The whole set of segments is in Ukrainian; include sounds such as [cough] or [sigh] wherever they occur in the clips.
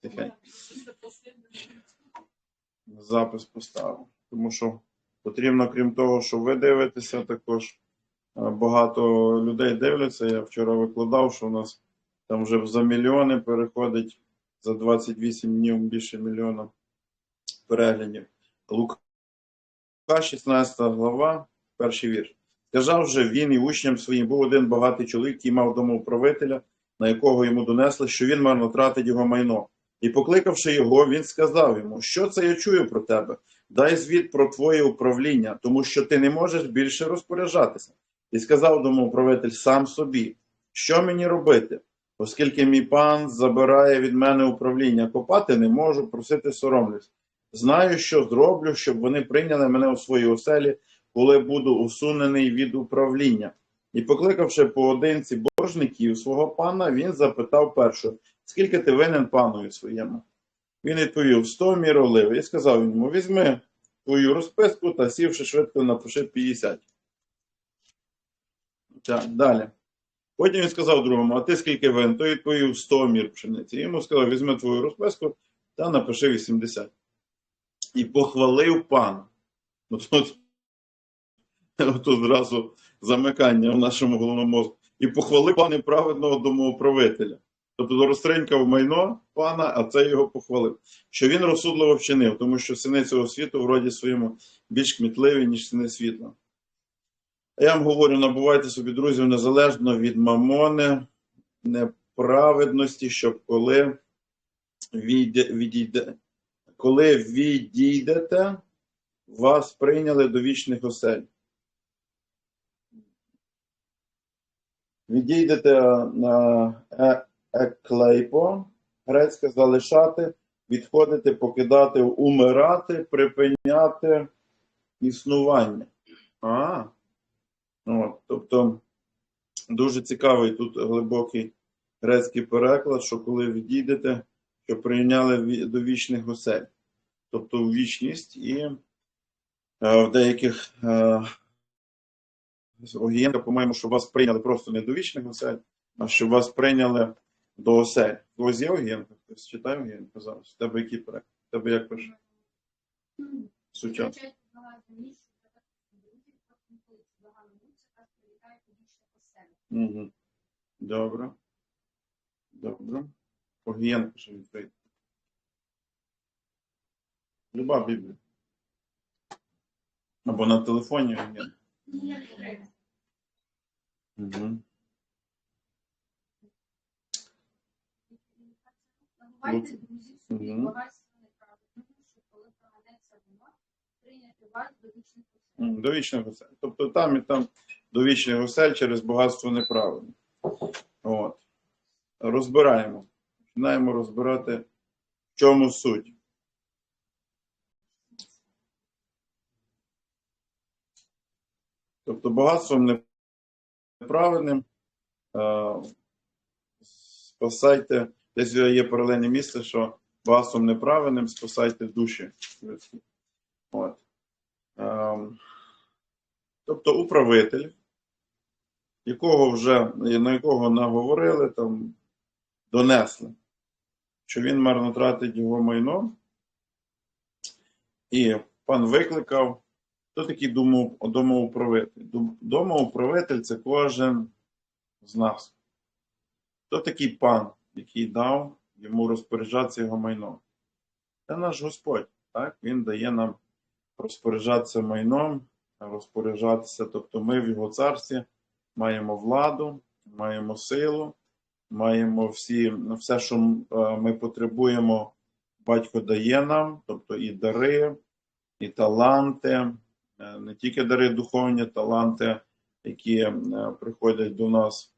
Тихенько. Запис поставив. Тому що потрібно, крім того, що ви дивитеся, також е, багато людей дивляться. Я вчора викладав, що у нас там вже за мільйони переходить за 28 днів більше мільйона переглядів. Лука 16 глава, перший вірш. Сказав же він і учням своїм був один багатий чоловік, який мав домоуправителя, на якого йому донесли, що він марно тратить його майно. І покликавши його, він сказав йому: Що це я чую про тебе? Дай звіт про твоє управління, тому що ти не можеш більше розпоряджатися. І сказав домоуправитель сам собі: Що мені робити? Оскільки мій пан забирає від мене управління, копати не можу, просити соромлюсь. Знаю, що зроблю, щоб вони прийняли мене у свої оселі, коли буду усунений від управління. І покликавши поодинці боржників свого пана, він запитав першого, скільки ти винен панові своєму? Він відповів: сто мір оливи, і сказав йому: візьми твою розписку та сівши швидко напиши 50. Так, далі. Потім він сказав другому, а ти скільки вин? Той відповів 100 мір пшениці. Йому сказав, візьми твою розписку та напиши 80. І похвалив пана. Ну, тут, [laughs] тут зразу замикання в нашому головному мозку. І похвалив пана праведного домоуправителя. Тобто розтринькав майно пана, а це його похвалив. Що він розсудливо вчинив, тому що сини цього світу в роді своєму більш кмітливі, ніж сини світла. А я вам говорю, набувайте собі друзів незалежно від мамони, неправедності, щоб коли відійде, відійде, коли відійдете, вас прийняли до вічних осель. Відійдете на е- еклейпо, грецьке залишати, відходити, покидати, умирати, припиняти існування. А, От, тобто дуже цікавий тут глибокий грецький переклад, що коли відійдете, що прийняли до вічних осель. Тобто у вічність і е, в деяких Огієнка, по-моєму, що вас прийняли просто не до вічних осель, а що вас прийняли до осель. Ось є Огієнка? Хтось читає Огієнка зараз? У тебе який переклад? У тебе як пише? Сучасно. Угу. Добре. Добре. Огієнко ще відкрити. Люба Біблія. Або на телефоні Огієнко. Угу. Набувайте друзів собі багатство неправедного, що коли поганеться воно, прийняти вас до вічних осель. До вічних осель. Тобто там і там до вічних осель через багатство неправильно. От. Розбираємо. Починаємо розбирати, в чому суть. Тобто багатством неправильним е, спасайте. Десь є паралельне місце, що багатством неправильним спасайте душі. От. Ем, Тобто управитель, якого вже, на якого наговорили, там, донесли, що він марно тратить його майно. І пан викликав, хто такий думов, домоуправитель? Домоуправитель це кожен з нас. Хто такий пан, який дав йому розпоряджатися його майном? Це наш Господь. Так? Він дає нам розпоряджатися майном, розпоряджатися. Тобто ми в його царстві маємо владу, маємо силу, маємо всі, все, що е, ми потребуємо, батько дає нам, тобто і дари, і таланти, не тільки дари духовні, таланти, які е, приходять до нас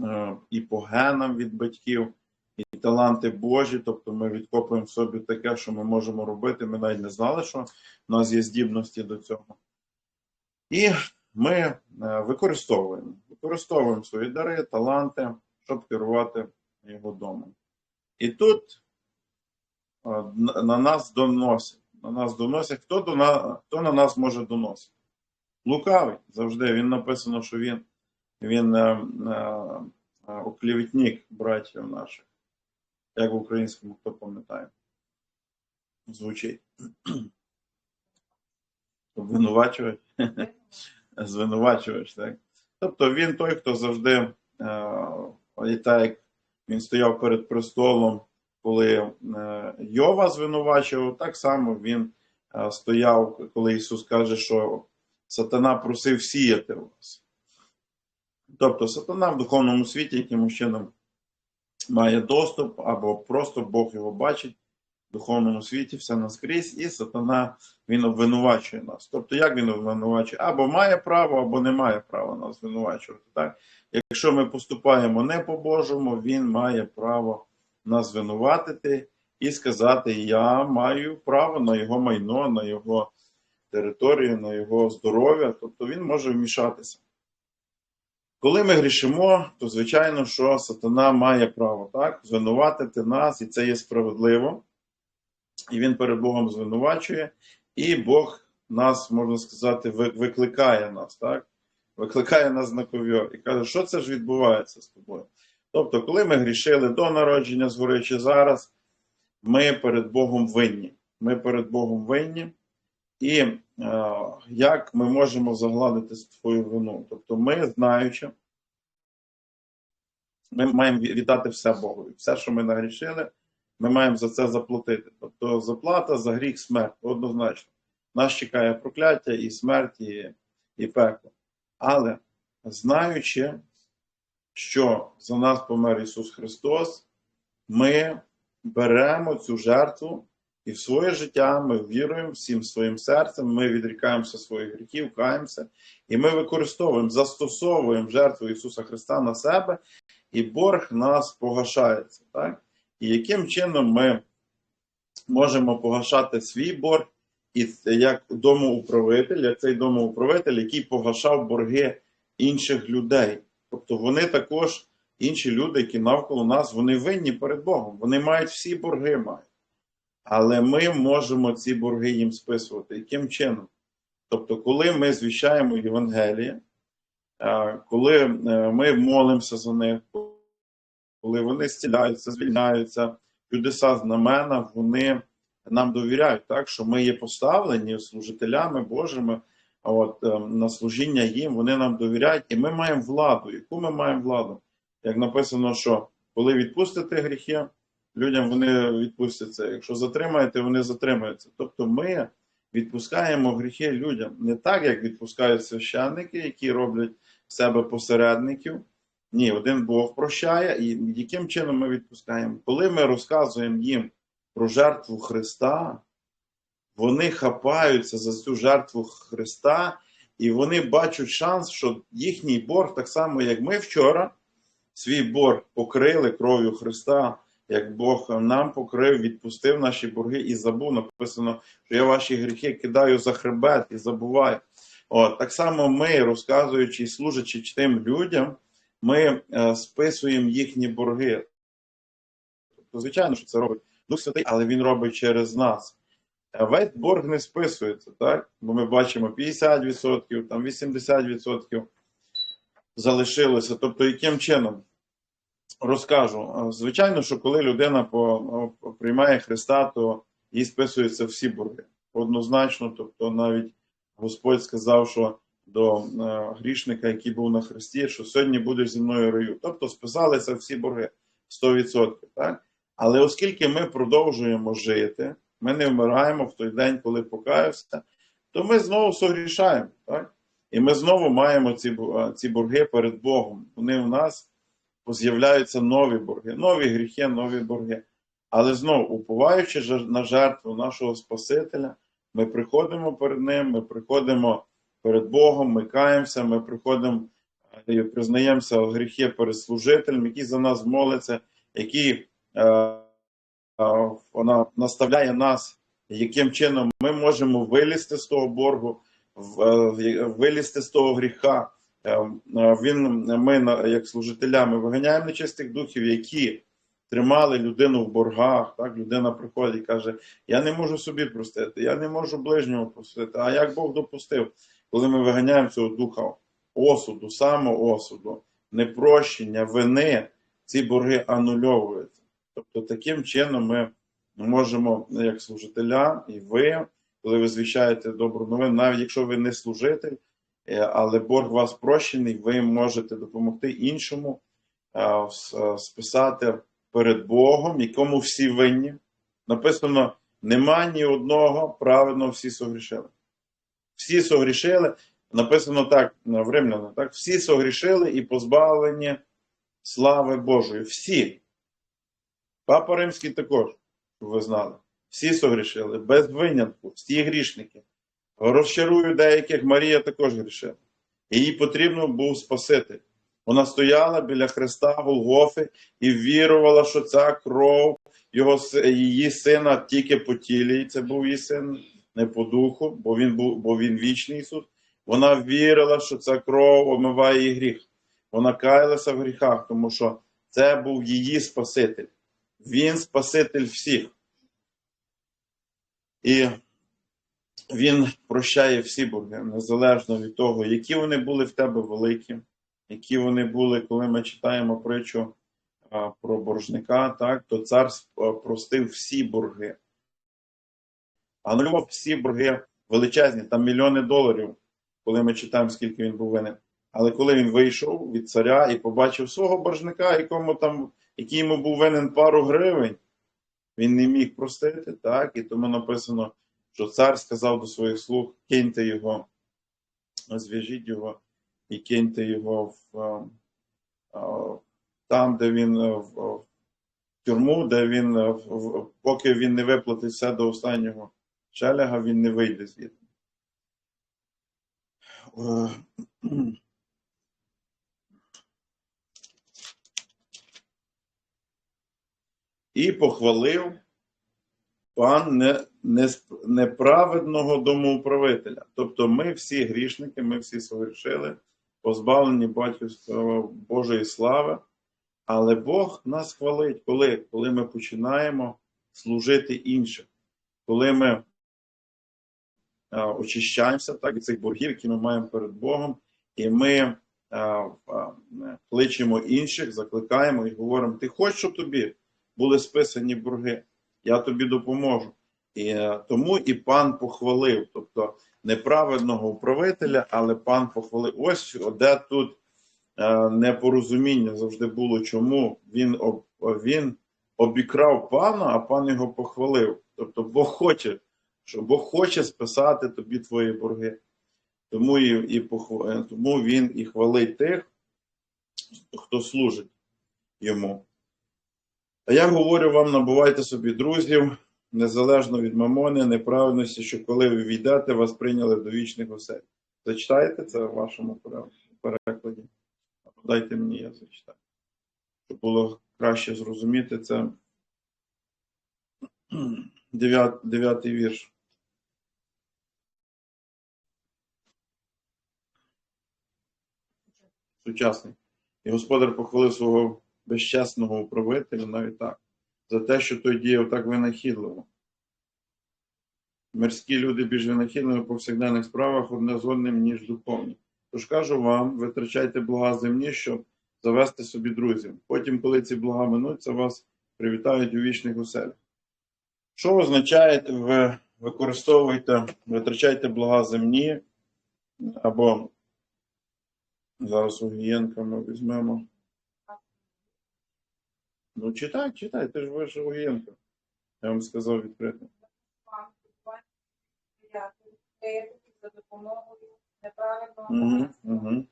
е, і по генам від батьків. І таланти Божі, тобто ми відкопуємо в собі таке, що ми можемо робити. Ми навіть не знали, що у нас є здібності до цього. І ми е, використовуємо, використовуємо свої дари, таланти, щоб керувати його домом. І тут е, на нас доносять. На нас доносять. Хто, до на, хто на нас може доносити? Лукавий завжди. Він написано, що він, він е, е, е, оклівітник братів наших. Як в українському, хто пам'ятає? Звучить. [clears throat] Обвинувачувач. [laughs] Звинувачувач, так. Тобто він той, хто завжди, е, і так він стояв перед престолом, коли е, Йова звинувачував, так само він е, стояв, коли Ісус каже, що сатана просив сіяти вас. Тобто сатана в духовному світі якимось чином має доступ, або просто Бог його бачить в духовному світі, все наскрізь, і сатана він обвинувачує нас. Тобто, як він обвинувачує? Або має право, або не має права нас звинувачувати. Так? Якщо ми поступаємо не по-божому, він має право нас звинуватити і сказати: Я маю право на його майно, на його територію, на його здоров'я. Тобто він може вмішатися. Коли ми грішимо, то звичайно, що сатана має право так, звинуватити нас, і це є справедливо. І він перед Богом звинувачує, і Бог нас, можна сказати, викликає нас, так? Викликає нас на ковьор і каже, що це ж відбувається з тобою. Тобто, коли ми грішили до народження згори чи зараз, ми перед Богом винні. Ми перед Богом винні. І е, як ми можемо загладити свою вину? Тобто, ми, знаючи, ми маємо віддати все Богу. Все, що ми нагрішили, ми маємо за це заплатити. Тобто заплата за гріх смерть, однозначно. Нас чекає прокляття і смерть, і, і пекло. Але знаючи, що за нас помер Ісус Христос, ми беремо цю жертву і в своє життя ми віруємо всім своїм серцем, ми відрікаємося своїх гріхів, каємося, і ми використовуємо, застосовуємо жертву Ісуса Христа на себе, і борг нас погашається. Так? І яким чином ми можемо погашати свій борг, і як домоуправитель, як цей домоуправитель, який погашав борги інших людей. Тобто вони також, інші люди, які навколо нас, вони винні перед Богом. Вони мають всі борги мають. Але ми можемо ці борги їм списувати. Яким чином? Тобто, коли ми звіщаємо Євангеліє, е, коли е, ми молимося за них, коли вони зціляються, звільняються, чудеса знамена, вони нам довіряють, так, що ми є поставлені служителями Божими от, е, на служіння їм, вони нам довіряють, і ми маємо владу. Яку ми маємо владу? Як написано, що коли відпустите гріхи, людям вони відпустяться. Якщо затримаєте, вони затримаються. Тобто ми відпускаємо гріхи людям не так, як відпускають священники, які роблять себе посередників. Ні, один Бог прощає, і яким чином ми відпускаємо? Коли ми розказуємо їм про жертву Христа, вони хапаються за цю жертву Христа, і вони бачать шанс, що їхній борг, так само, як ми вчора, свій борг покрили кров'ю Христа, як Бог нам покрив, відпустив наші борги і забув. Написано, що я ваші гріхи кидаю за хребет і забуваю. От, так само ми, розказуючи і служачи тим людям, ми е, списуємо їхні борги. Звичайно, що це робить Дух Святий, але він робить через нас. Весь борг не списується, так? Бо ми бачимо 50%, там 80% залишилося. Тобто, яким чином? Розкажу. Е, Звичайно, що коли людина по, приймає Христа, то їй списуються всі борги. Однозначно, тобто навіть Господь сказав, що до е, грішника, який був на Христі, що сьогодні будеш зі мною раю. Тобто списалися всі борги 100%. Так? Але оскільки ми продовжуємо жити, ми не вмираємо в той день, коли покаявся, то ми знову согрішаємо. Так? І ми знову маємо ці, ці борги перед Богом. Вони у нас з'являються нові борги, нові гріхи, нові борги. Але знову, уповаючи на жертву нашого Спасителя, ми приходимо перед Ним, ми приходимо перед Богом, ми каємося, ми приходимо е, і признаємося гріхи перед служителем, який за нас молиться, який е, вона наставляє нас, яким чином ми можемо вилізти з того боргу, е, вилізти з того гріха. Е, е, Він, ми, як служителями, виганяємо нечистих духів, які тримали людину в боргах. Так? Людина приходить і каже: Я не можу собі простити, я не можу ближнього простити. А як Бог допустив, коли ми виганяємо цього духа осуду, самоосуду, непрощення вини, ці борги анульовуються. Тобто, таким чином ми можемо, як служителя, і ви, коли ви звіщаєте добру новину, навіть якщо ви не служитель, е, але борг вас прощений, ви можете допомогти іншому е, е, списати перед Богом, якому всі винні. Написано: нема ні одного праведного, всі согрішили. Всі согрішили. Написано так в Римляна, так? Всі согрішили і позбавлені слави Божої. Всі. Папа Римський також, щоб ви знали. Всі согрішили, без винятку, всі грішники. Розчарую деяких, Марія також грішила. Їй потрібно був Спаситель. Вона стояла біля Христа Голгофи і вірувала, що ця кров його, її сина тільки по тілі, і це був її син, не по духу, бо він був, бо він вічний Ісус. Вона вірила, що ця кров омиває її гріх. Вона каялася в гріхах, тому що це був її Спаситель. Він Спаситель всіх. І він прощає всі борги, незалежно від того, які вони були в тебе великі, які вони були, коли ми читаємо притчу про боржника, так, то цар простив всі борги. Анулював всі борги величезні, там мільйони доларів, коли ми читаємо, скільки він був винен. Але коли він вийшов від царя і побачив свого боржника, якому там, який йому був винен пару гривень, він не міг простити, так, і тому написано, що цар сказав до своїх слуг: киньте його, зв'яжіть його і киньте його в, а, а, там, де він в, в тюрму, де він, поки він не виплатить все до останнього шеляга, він не вийде звідти. І похвалив пан не, не, неправедного домоуправителя. Тобто ми всі грішники, ми всі согрішили, позбавлені батьківської Божої слави. Але Бог нас хвалить, коли? Коли ми починаємо служити іншим, коли ми а, очищаємося так, від цих боргів, які ми маємо перед Богом, і ми кличемо інших, закликаємо і говоримо: ти хочеш, щоб тобі були списані борги, я тобі допоможу. І е, тому і пан похвалив, тобто неправедного управителя, але пан похвалив. Ось де тут е, непорозуміння завжди було, чому він, об, він обікрав пана, а пан його похвалив. Тобто Бог хоче, що Бог хоче списати тобі твої борги. Тому, і, і похва- е, тому він і хвалить тих, хто служить йому. А я говорю вам, набувайте собі друзів, незалежно від мамони, неправильності, що коли ви війдете, вас прийняли до вічних осель. Зачитаєте це в вашому перекладі? Дайте мені, я зачитаю. Щоб було краще зрозуміти, це [clears throat] дев'ятий вірш. Сучасний. І господар похвалив свого безчесного управителя навіть так, за те, що той діяв так винахідливо. Мирські люди більш винахідливі в повсякденних справах одне з одним, ніж духовні. Тож кажу вам, витрачайте блага земні, щоб завести собі друзів. Потім, коли ці блага минуться, вас привітають у вічних оселях. Що означає, ви використовуєте, витрачайте блага земні, або зараз у ми візьмемо. Ну, читай, читай, ти ж вийшов у Гієнка. Я вам сказав відкрито. За неправильного.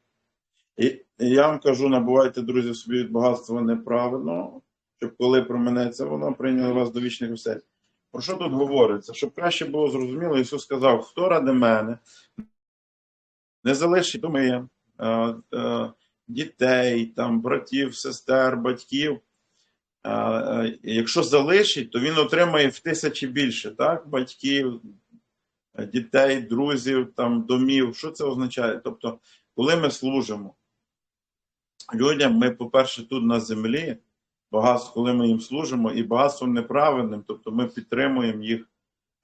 І, я вам кажу, набувайте, друзі, собі від багатства неправильно, щоб коли променеться воно, прийняли вас до вічних осель. Про що тут говориться? Щоб краще було зрозуміло, Ісус сказав, хто ради мене не залишить доми, е, е, дітей, там, братів, сестер, батьків. Е, е, якщо залишить, то він отримає в тисячі більше, так? Батьків, дітей, друзів, там, домів. Що це означає? Тобто, коли ми служимо людям, ми, по-перше, тут на землі, багатство, коли ми їм служимо, і багатством неправильним, тобто ми підтримуємо їх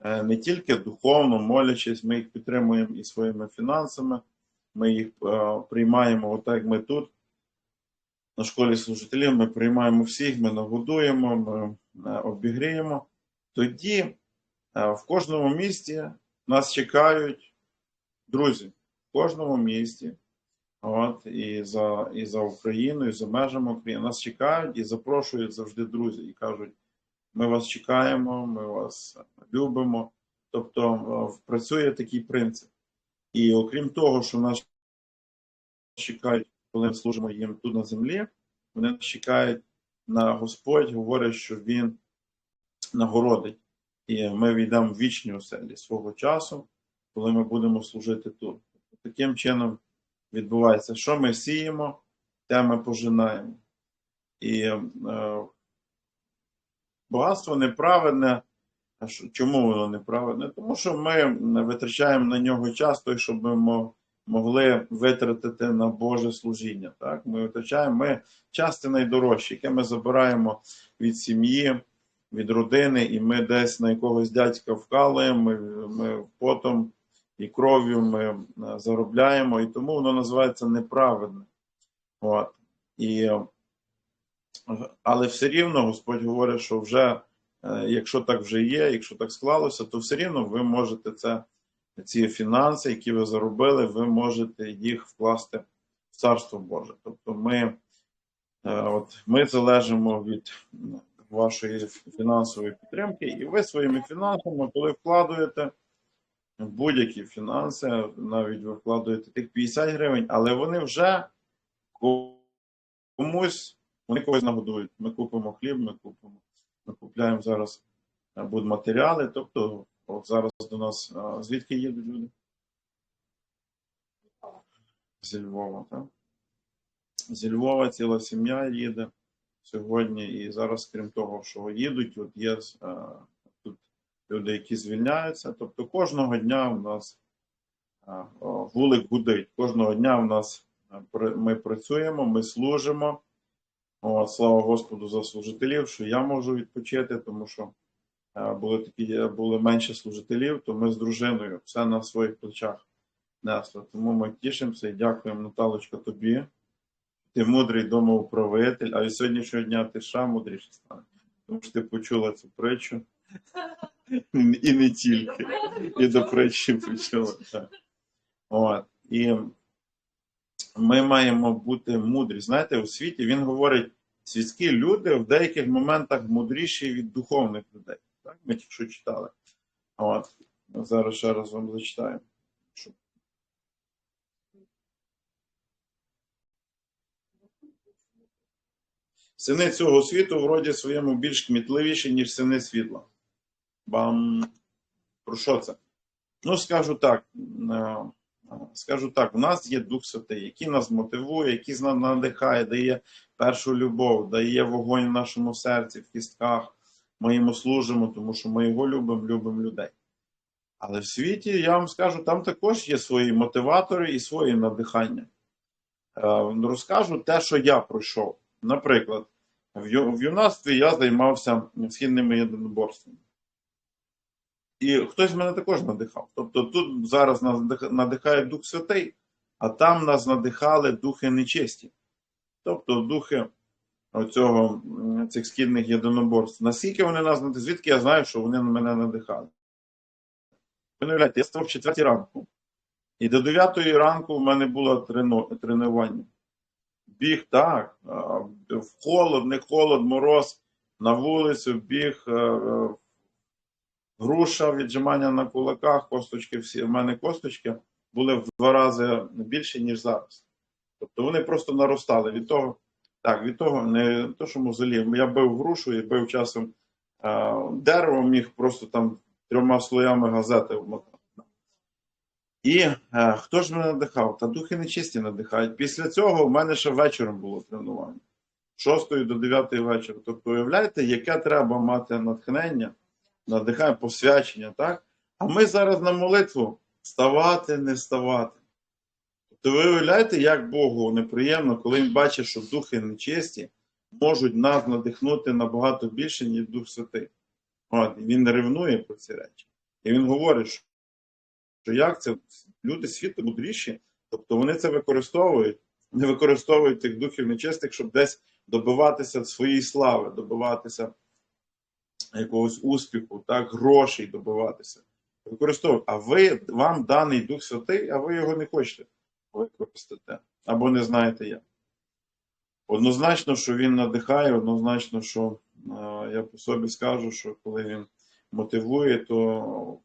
е, не тільки духовно, молячись, ми їх підтримуємо і своїми фінансами, ми їх приймаємо отак, як ми тут. На школі служителів, ми приймаємо всіх, ми нагодуємо, ми е, обігріємо. Тоді е, в кожному місті нас чекають друзі. В кожному місті. От, і за, і за Україну, і за межами України. Нас чекають і запрошують завжди друзі і кажуть: ми вас чекаємо, ми вас любимо. Тобто е, працює такий принцип. І окрім того, що нас чекають, коли ми служимо їм тут на землі, вони чекають на Господь, говорять, що Він нагородить. І ми війдемо в вічні оселі свого часу, коли ми будемо служити тут. Таким чином відбувається, що ми сіємо, те ми пожинаємо. І е, багатство неправедне. Чому воно неправедне? Тому що ми витрачаємо на нього час, той, щоб ми могли витратити на Боже служіння. Так? Ми витрачаємо ми час це найдорожче, яке ми забираємо від сім'ї, від родини, і ми десь на якогось дядька вкалуємо, ми, ми потом і кров'ю ми е, заробляємо, і тому воно називається неправедне. От. І, але все рівно Господь говорить, що вже, е, якщо так вже є, якщо так склалося, то все рівно ви можете це, ці фінанси, які ви заробили, ви можете їх вкласти в Царство Боже. Тобто ми, е, от, ми залежимо від вашої фінансової підтримки, і ви своїми фінансами, коли вкладуєте будь-які фінанси, навіть ви вкладуєте тих 50 гривень, але вони вже комусь, вони когось нагодують. Ми купимо хліб, ми купимо, ми купляємо зараз е, будматеріали. Тобто, от зараз до нас звідки їдуть люди? Зі Львова, так? Зі Львова ціла сім'я їде сьогодні, і зараз, крім того, що їдуть, от є тут люди, які звільняються. Тобто кожного дня в нас вулик гудить. Кожного дня в нас ми працюємо, ми служимо. О, слава Господу за служителів, що я можу відпочити, тому що були такі, були менше служителів, то ми з дружиною все на своїх плечах несли. Тому ми тішимося і дякуємо, Наталочка, тобі. Ти мудрий домоуправитель, а від сьогоднішнього дня ти ще мудріше стане. Тому що ти почула цю притчу. І не тільки. І до притчі почула. От. І ми маємо бути мудрі. Знаєте, у світі він говорить, світські люди в деяких моментах мудріші від духовних людей. Так? Ми тільки що читали. От. Зараз ще раз вам зачитаю. Сини цього світу в роді своєму більш кмітливіші, ніж сини світла. Бам. Про що це? Ну, скажу так. е, Скажу так, у нас є Дух Святий, який нас мотивує, який нас надихає, дає першу любов, дає вогонь в нашому серці, в кістках. Ми йому служимо, тому що ми його любимо, любимо людей. Але в світі, я вам скажу, там також є свої мотиватори і свої надихання. Е, Розкажу те, що я пройшов. Наприклад, в юнацтві я займався східними єдиноборствами. І хтось мене також надихав. Тобто тут зараз нас надихає Дух Святий, а там нас надихали духи нечисті. Тобто духи оцього, цих східних єдиноборств. Наскільки вони нас? Звідки я знаю, що вони мене надихали? Я став в 4 ранку. І до 9 ранку в мене було тренування. Біг так, в холод, не холод, мороз, на вулицю, біг, е, е, груша, віджимання на кулаках, косточки всі. У мене косточки були в два рази більше, ніж зараз. Тобто вони просто наростали. Від того, так, від того, не то, що мозолів. Я бив грушу і бив часом е, дерево, міг просто там трьома слоями газети вмотати. І е, хто ж мене надихав? Та духи нечисті надихають. Після цього в мене ще вечором було тренування. 6 до 9 вечора. Тобто, уявляєте, яке треба мати натхнення, надихає посвячення, так? А ми зараз на молитву ставати, не ставати. Тобто ви уявляєте, як Богу неприємно, коли він бачить, що духи нечисті можуть нас надихнути набагато більше, ніж Дух Святий. От, він ревнує про ці речі. І він говорить, що як це люди світу мудріші, тобто вони це використовують не використовують тих духів нечистих, щоб десь добиватися своєї слави, добиватися якогось успіху, так, грошей добиватися. Використовують. А ви, вам даний Дух Святий, а ви його не хочете використати. Або не знаєте як. Однозначно, що він надихає, однозначно, що е, я по собі скажу, що коли він мотивує, то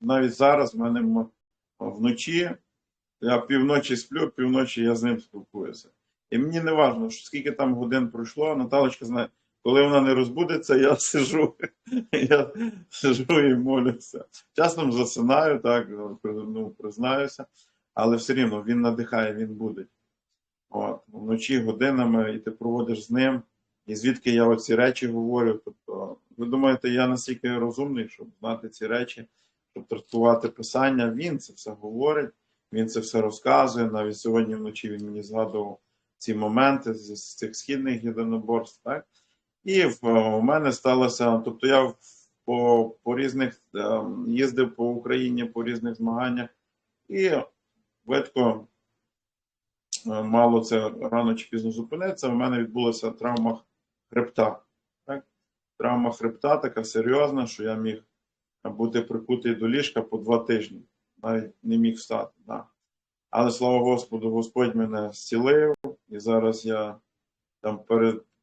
навіть зараз в мене вночі, я півночі сплю, півночі я з ним спілкуюся. І мені не важливо, скільки там годин пройшло, Наталочка знає, коли вона не розбудеться, я сижу, [laughs] я сижу і молюся. Часом засинаю, так, ну, признаюся, але все рівно він надихає, він буде. От, вночі годинами, і ти проводиш з ним, і звідки я оці речі говорю. Тобто, ви думаєте, я настільки розумний, щоб знати ці речі, щоб трактувати писання. Він це все говорить, він це все розказує. Навіть сьогодні вночі він мені згадував ці моменти з, цих східних єдиноборств. Так? І в, у мене сталося, тобто я по, по різних е, їздив по Україні по різних змаганнях, і видко е, мало це рано чи пізно зупиниться. У мене відбулася травма хребта. Так? Травма хребта така серйозна, що я міг бути прикутий до ліжка по два тижні. Навіть не міг встати. Да. Але слава Господу, Господь мене зцілив, і зараз я там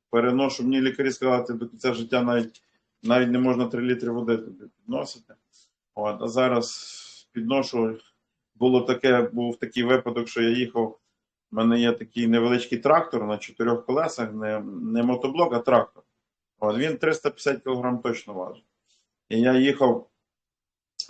переношу. Мені лікарі сказали, ти до кінця життя навіть, навіть не можна 3 літри води тобі підносити. От, а зараз підношу. Було таке, був такий випадок, що я їхав. У мене є такий невеличкий трактор на чотирьох колесах, не, не мотоблок, а трактор. От, він 350 кг точно важить. І я їхав,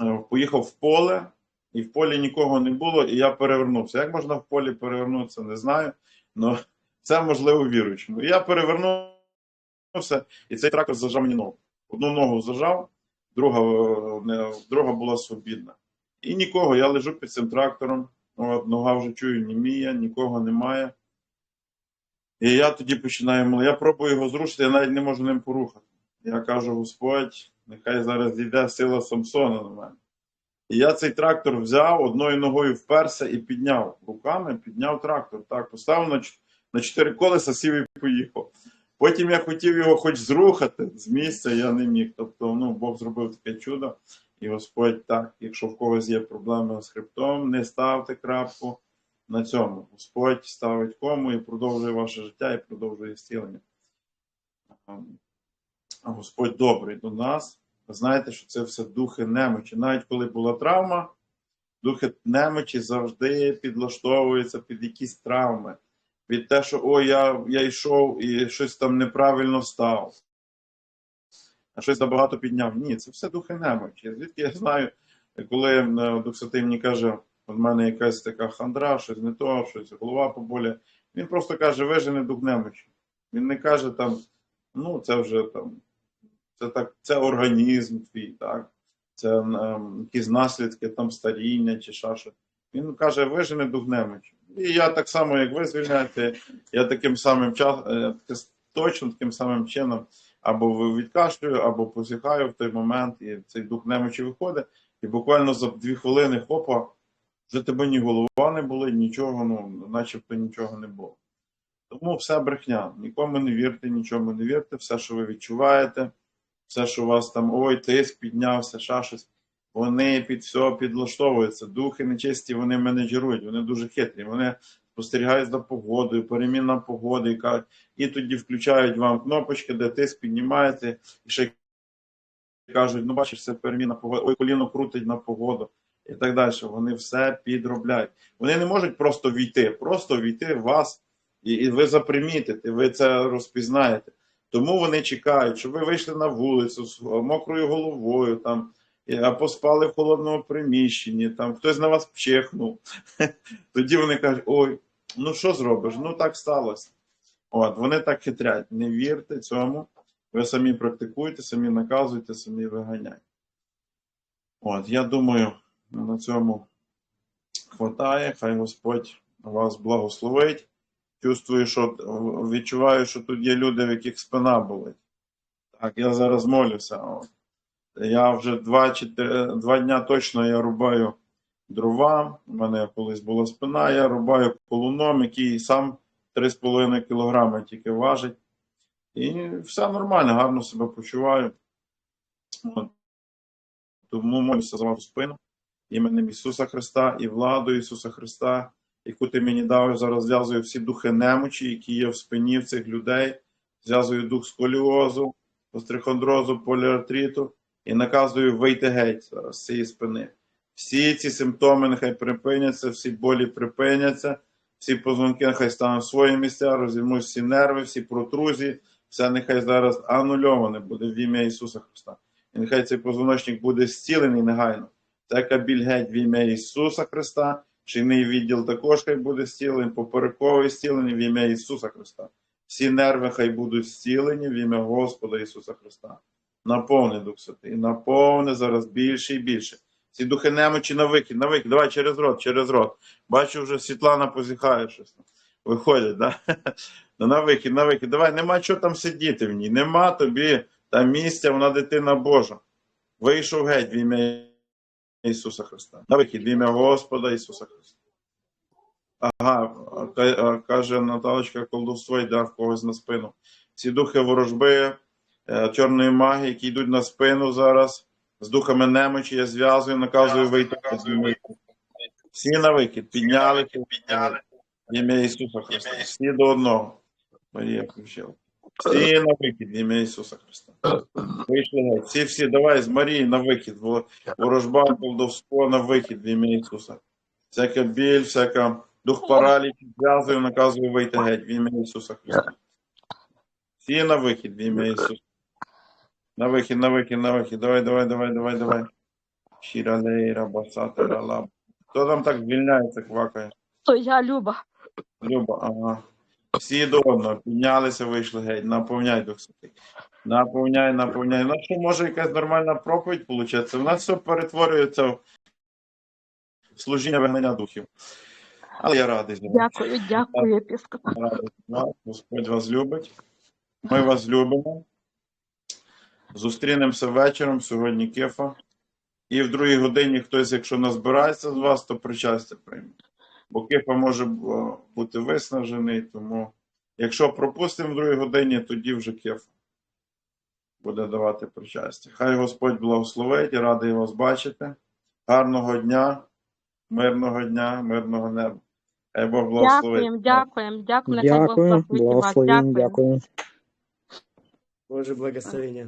е, поїхав в поле, і в полі нікого не було, і я перевернувся. Як можна в полі перевернутися, не знаю. але це можливо віруючому. Я перевернувся, і цей трактор зажав мені ногу. Одну ногу зажав, друга, е, друга була свобідна. І нікого, я лежу під цим трактором, от, нога вже чую, німіє, нікого немає. І я тоді починаю молити. Я пробую його зрушити, я навіть не можу ним порухати. Я кажу, Господь, нехай зараз зійде сила Самсона на мене. І я цей трактор взяв, одною ногою вперся і підняв руками, підняв трактор. Так, поставив на, на чотири колеса, сів і поїхав. Потім я хотів його хоч зрухати з місця, я не міг. Тобто, ну, Бог зробив таке чудо. І Господь так, якщо в когось є проблеми з хребтом, не ставте крапку на цьому. Господь ставить кому і продовжує ваше життя і продовжує зцілення. Господь добрий до нас. Знаєте, що це все духи немочі. Навіть коли була травма, духи немочі завжди підлаштовуються під якісь травми. Від те, що ой, я, я йшов і щось там неправильно став, щось забагато підняв. Ні, це все духи немочі. Звідки я знаю, коли е, Дух Святий мені каже, у мене якась така хандра, щось не то, щось голова поболі. Він просто каже, вижени дух немочі. Він не каже там, ну це вже там, це так, це організм твій, так, це ем, якісь наслідки там старіння чи що. Він каже, вижени дух немочі. І я так само, як ви звільняєте, я таким самим часом, точно таким самим чином або відкашлюю, або позіхаю в той момент, і цей дух немочі виходить, і буквально за дві хвилини хопа, вже тебе ні голова не болить, нічого, ну, начебто нічого не було. Тому все брехня. Нікому не вірте, нічому не вірте, все, що ви відчуваєте, все, що у вас там, ой, тиск піднявся, ще щось. Вони під все підлаштовуються. Духи нечисті, вони менеджерують, вони дуже хитрі. Вони спостерігають за погодою, перемінна погоди, і, кажуть, і тоді включають вам кнопочки, де тиск піднімаєте, і ще кажуть, ну бачиш, це перемінна погода, ой, коліно крутить на погоду і так далі. Вони все підробляють. Вони не можуть просто війти, просто війти в вас, і, і ви запримітите, ви це розпізнаєте. Тому вони чекають, щоб ви вийшли на вулицю з мокрою головою, там, поспали в холодному приміщенні, там хтось на вас пчихнув. [laughs] Тоді вони кажуть, ой, ну що зробиш? Ну так сталося. От, вони так хитрять. Не вірте цьому. Ви самі практикуйте, самі наказуйте, самі виганяйте. От, я думаю, на цьому хватає. Хай Господь вас благословить. Чувствую, що відчуваю, що тут є люди, в яких спина болить. Так, я зараз молюся. От. Я вже два, чи три- два дня точно я рубаю дрова. У мене колись була спина, я рубаю колуном, який сам 3,5 кг тільки важить. І все нормально, гарно себе почуваю. От. Тому молюся за вашу спину іменем Ісуса Христа і владою Ісуса Христа, яку ти мені дав, зараз зв'язую всі духи немочі, які є в спині в цих людей, зв'язую дух сколіозу, острихондрозу, поліартриту і наказую вийти геть зараз з цієї спини. Всі ці симптоми нехай припиняться, всі болі припиняться, всі позвонки нехай стануть в свої місця, розірмуть всі нерви, всі протрузії, все нехай зараз анульоване буде в ім'я Ісуса Христа. І нехай цей позвоночник буде зцілений негайно. Така біль геть в ім'я Ісуса Христа, шийний відділ також хай буде зцілений, поперековий зцілений в ім'я Ісуса Христа. Всі нерви хай будуть зцілені в ім'я Господа Ісуса Христа. Наповни Дух Святий, наповни зараз більше і більше. Ці духи немочі на викид, на викид. Давай через рот, через рот. Бачу, вже Світлана позіхає щось. Виходять, да? Ну, на викид, на викид. Давай, нема чого там сидіти в ній. Нема тобі там місця, вона дитина Божа. Вийшов геть в ім'я Ісуса Христа. На вихід в ім'я Господа Ісуса Христа. Ага, каже Наталочка, колдовство йде в когось на спину. Ці духи ворожби, е, чорної магії, які йдуть на спину зараз, з духами немочі, я зв'язую, наказую вийти. Всі на викид, підняли, підняли. В ім'я Ісуса Христа. Всі до одного. Марія включила. Всі на викид, в ім'я Ісуса Христа. Вийшли. Всі, всі, давай з Марії на. Во- Ворожба, колдовство на викид в ім'я Ісуса. Всяка біль, всяка дух паралічу, зв'язую, наказую вийти геть в ім'я Ісуса Христа. Всі на викид в ім'я Ісуса. На вихід, на вихід, на вихід. Давай, давай, давай, давай, давай. Шіралейра, басата, рала. Хто там так звільняється, квакає? То я Люба. Люба, ага. Всі до одного піднялися, вийшли геть. Наповняй Дух Святий. Наповняй, наповняй. Ну що, може якась нормальна проповідь виходить? У нас все перетворюється в служіння вигнання духів. Але я радий. Дякую, дякую, епископ. Радий. Господь вас любить. Ми вас любимо. Зустрінемося вечором, сьогодні кефа. І в другій годині хтось, якщо назбирається з вас, то причастя прийме. Бо кефа може бути виснажений, тому якщо пропустимо в другій годині, тоді вже кефа буде давати причастя. Хай Господь благословить, і радий вас бачити. Гарного дня, мирного дня, мирного неба. Хай Бог благословить. Дякуємо, дякуємо, дякуємо. Дякую, благословить і вас. благословінь, дякую. Боже благословення.